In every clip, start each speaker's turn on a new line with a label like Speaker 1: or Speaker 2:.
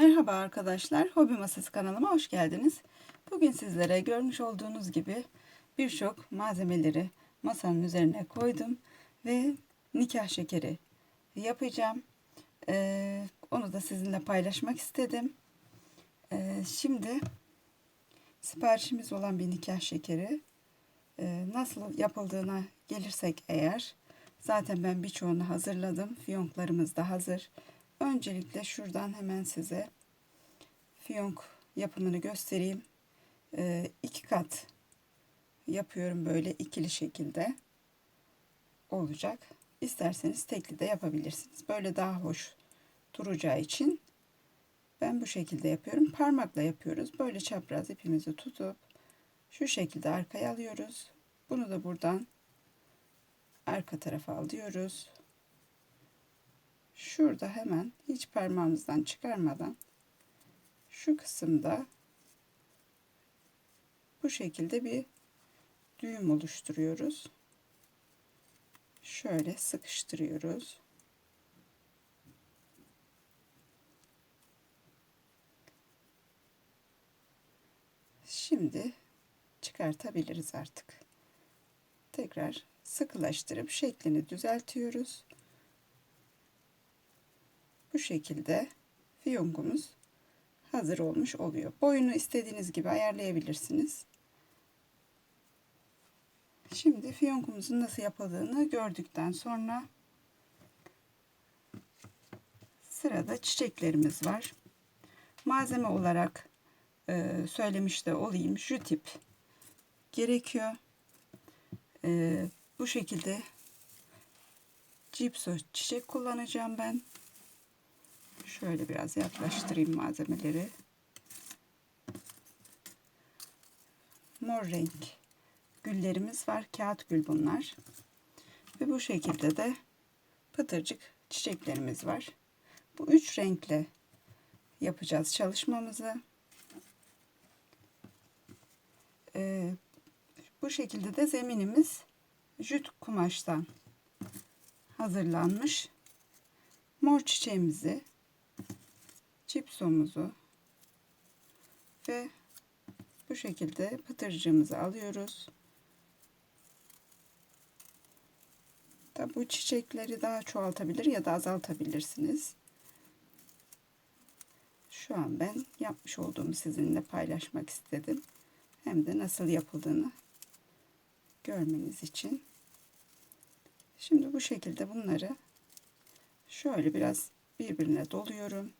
Speaker 1: Merhaba arkadaşlar, Hobi Masası kanalıma hoş geldiniz. Bugün sizlere görmüş olduğunuz gibi birçok malzemeleri masanın üzerine koydum ve nikah şekeri yapacağım. Ee, onu da sizinle paylaşmak istedim. Ee, şimdi siparişimiz olan bir nikah şekeri e, nasıl yapıldığına gelirsek eğer zaten ben birçoğunu hazırladım. Fiyonklarımız da hazır. Öncelikle şuradan hemen size fiyonk yapımını göstereyim. Ee, iki kat yapıyorum böyle ikili şekilde olacak. İsterseniz tekli de yapabilirsiniz. Böyle daha hoş duracağı için ben bu şekilde yapıyorum. Parmakla yapıyoruz. Böyle çapraz ipimizi tutup şu şekilde arkaya alıyoruz. Bunu da buradan arka tarafa alıyoruz. Şurada hemen hiç parmağımızdan çıkarmadan şu kısımda bu şekilde bir düğüm oluşturuyoruz. Şöyle sıkıştırıyoruz. Şimdi çıkartabiliriz artık. Tekrar sıkılaştırıp şeklini düzeltiyoruz. Bu şekilde fiyonkumuz hazır olmuş oluyor. Boyunu istediğiniz gibi ayarlayabilirsiniz. Şimdi fiyonkumuzun nasıl yapıldığını gördükten sonra sırada çiçeklerimiz var. Malzeme olarak e, söylemiş de olayım. Şu tip gerekiyor. E, bu şekilde cipso çiçek kullanacağım ben. Şöyle biraz yaklaştırayım malzemeleri. Mor renk güllerimiz var. Kağıt gül bunlar. Ve bu şekilde de pıtırcık çiçeklerimiz var. Bu üç renkle yapacağız çalışmamızı. Ee, bu şekilde de zeminimiz jüt kumaştan hazırlanmış. Mor çiçeğimizi çipsomuzu ve bu şekilde pıtırcığımızı alıyoruz. Tabi bu çiçekleri daha çoğaltabilir ya da azaltabilirsiniz. Şu an ben yapmış olduğumu sizinle paylaşmak istedim. Hem de nasıl yapıldığını görmeniz için. Şimdi bu şekilde bunları şöyle biraz birbirine doluyorum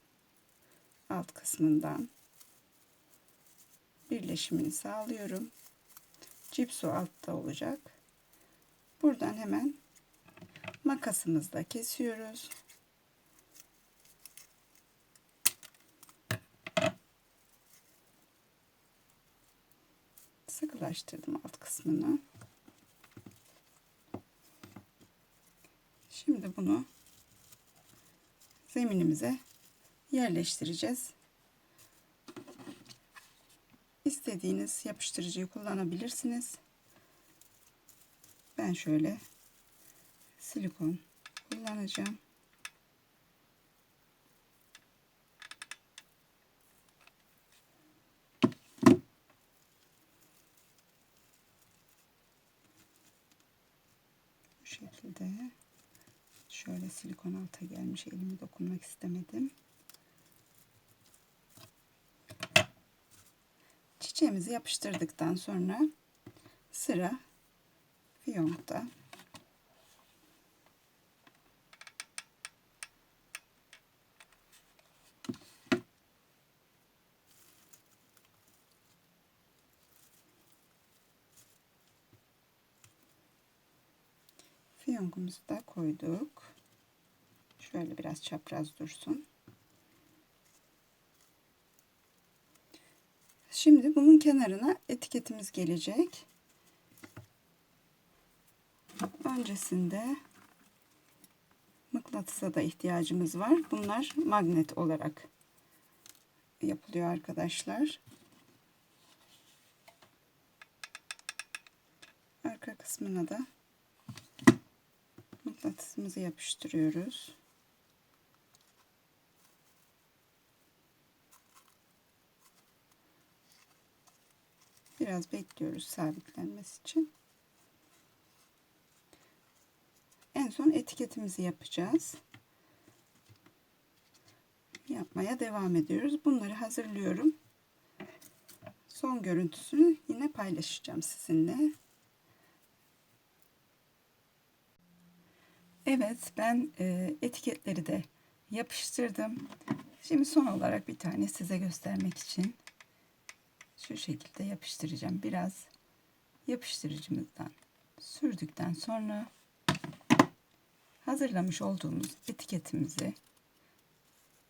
Speaker 1: alt kısmından birleşimini sağlıyorum. Cipso altta olacak. Buradan hemen makasımızla kesiyoruz. Sıkılaştırdım alt kısmını. Şimdi bunu zeminimize yerleştireceğiz. İstediğiniz yapıştırıcıyı kullanabilirsiniz. Ben şöyle silikon kullanacağım. Şekilde şöyle silikon alta gelmiş elimi dokunmak istemedim. Çiçeğimizi yapıştırdıktan sonra sıra fiyonkta. Fiyonkumuzu da koyduk. Şöyle biraz çapraz dursun. Şimdi bunun kenarına etiketimiz gelecek. Öncesinde mıknatısa da ihtiyacımız var. Bunlar magnet olarak yapılıyor arkadaşlar. Arka kısmına da mıknatısımızı yapıştırıyoruz. Biraz bekliyoruz sabitlenmesi için. En son etiketimizi yapacağız. Yapmaya devam ediyoruz. Bunları hazırlıyorum. Son görüntüsünü yine paylaşacağım sizinle. Evet ben e, etiketleri de yapıştırdım. Şimdi son olarak bir tane size göstermek için şu şekilde yapıştıracağım. Biraz yapıştırıcımızdan sürdükten sonra hazırlamış olduğumuz etiketimizi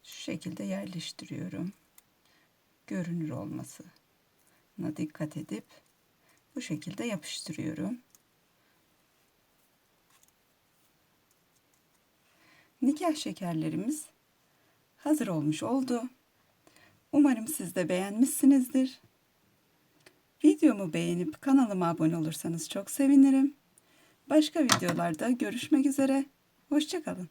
Speaker 1: şu şekilde yerleştiriyorum. Görünür olmasına dikkat edip bu şekilde yapıştırıyorum. Nikah şekerlerimiz hazır olmuş oldu. Umarım siz de beğenmişsinizdir. Videomu beğenip kanalıma abone olursanız çok sevinirim. Başka videolarda görüşmek üzere. Hoşçakalın.